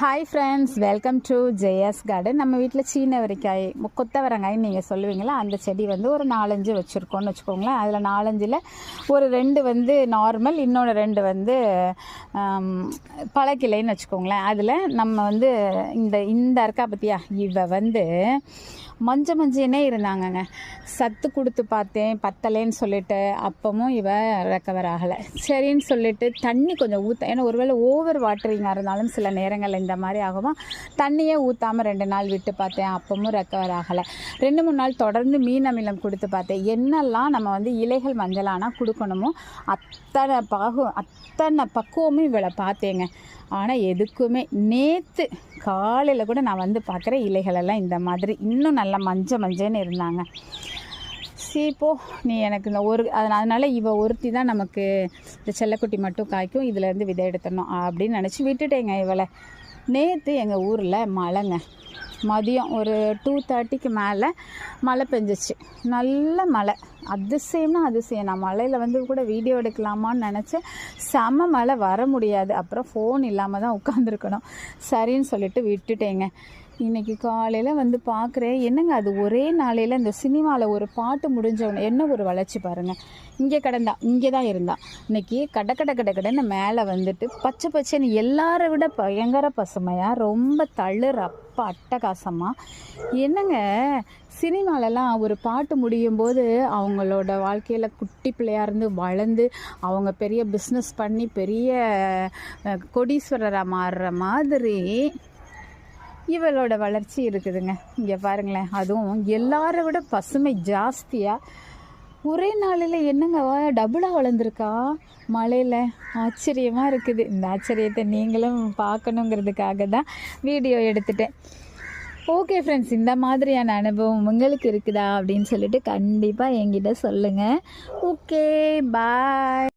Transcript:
Hi friends welcome to Jaya's garden நம்ம வீட்டில் சீனவரிக்காய் கொத்தவரங்காய் நீங்கள் சொல்லுவீங்களா? அந்த செடி வந்து ஒரு நாலஞ்சு வச்சுருக்கோன்னு வச்சுக்கோங்களேன். அதில் நாலஞ்சில் ஒரு ரெண்டு வந்து நார்மல் இன்னொன்று ரெண்டு வந்து பழக்கிளைன்னு வச்சுக்கோங்களேன். அதில் நம்ம வந்து இந்த இந்த இருக்கா பற்றியா இவ வந்து மஞ்ச மஞ்சனே இருந்தாங்கங்க. சத்து கொடுத்து பார்த்தேன் பத்தலைன்னு சொல்லிட்டு அப்பவும் இவ ரெக்கவர் ஆகலை சரின்னு சொல்லிட்டு தண்ணி கொஞ்சம் ஊற்ற ஏன்னா ஒருவேளை ஓவர் வாட்டரிங்காக இருந்தாலும் சில நேரங்களில் இந்த மாதிரி ஆகுமா? தண்ணியே ஊற்றாமல் ரெண்டு நாள் விட்டு பார்த்தேன் அப்பவும் ரெக்கவர் ஆகலை ரெண்டு மூணு நாள் தொடர்ந்து மீன் அமிலம் கொடுத்து பார்த்தேன். என்னெல்லாம் நம்ம வந்து இலைகள் மஞ்சளானால் கொடுக்கணுமோ அத்தனை பாகு அத்தனை பக்குவமும் இவளை பார்த்தேங்க. ஆனால் எதுக்குமே நேற்று காலையில் கூட நான் வந்து பார்க்குற இலைகளெல்லாம் இந்த மாதிரி. இன்னும் நல்லா நல்லா மஞ்ச மஞ்சன்னு இருந்தாங்க. சீப்போ போ நீ எனக்கு இந்த ஒரு அதனால் அதனால இவ ஒருத்தி தான் நமக்கு இந்த செல்லக்குட்டி மட்டும் காய்க்கும் இதுலேருந்து விதை எடுத்துடணும் அப்படின்னு நினச்சி விட்டுட்டேங்க இவளை. நேற்று எங்கள் ஊரில் மழைங்க. மதியம் ஒரு டூ தேர்ட்டிக்கு மேலே மழை பெஞ்சிச்சு. நல்ல மழை. அதிசயம்னா அதிசயம். நான் மழையில் வந்து கூட வீடியோ எடுக்கலாமான்னு நினச்சேன் செம மழை வர முடியாது. அப்புறம் ஃபோன் இல்லாமல் தான் உட்காந்துருக்கணும் சரின்னு சொல்லிட்டு விட்டுட்டேங்க. இன்னைக்கு காலையில் வந்து பார்க்குறேன் என்னங்க அது? ஒரே நாளையில் இந்த சினிமாவில் ஒரு பாட்டு முடிஞ்சவன என்ன ஒரு வளர்ச்சி பாருங்கள் இங்கே கிடந்தா இங்கே தான் இருந்தா. இன்னைக்கு கட கட கட கடன்னு மேலே வந்துட்டு பச்சை பச்சைன்னு எல்லாரை விட பயங்கர பசுமையாக ரொம்ப தளிர் அப்பா அட்டகாசமாக என்னங்க? சினிமாலெல்லாம் ஒரு பாட்டு முடியும் போது அவங்களோட வாழ்க்கையில் குட்டி பிள்ளையாக இருந்து வளர்ந்து அவங்க பெரிய பிஸ்னஸ் பண்ணி பெரிய கொடீஸ்வரராக மாறுற மாதிரி இவளோட வளர்ச்சி இருக்குதுங்க. இங்கே பாருங்களேன். அதுவும் எல்லாரை விட பசுமை ஜாஸ்தியாக ஒரே நாளில் என்னங்க டபுளாக வளர்ந்துருக்கா? மழையில் ஆச்சரியமாக இருக்குது. இந்த ஆச்சரியத்தை நீங்களும் பார்க்கணுங்கிறதுக்காக தான் வீடியோ எடுத்துட்டேன். ஓகே ஃப்ரெண்ட்ஸ் இந்த மாதிரியான அனுபவம் உங்களுக்கு இருக்குதா அப்படின்னு சொல்லிட்டு கண்டிப்பாக என்கிட்ட சொல்லுங்கள் ஓகே பாய்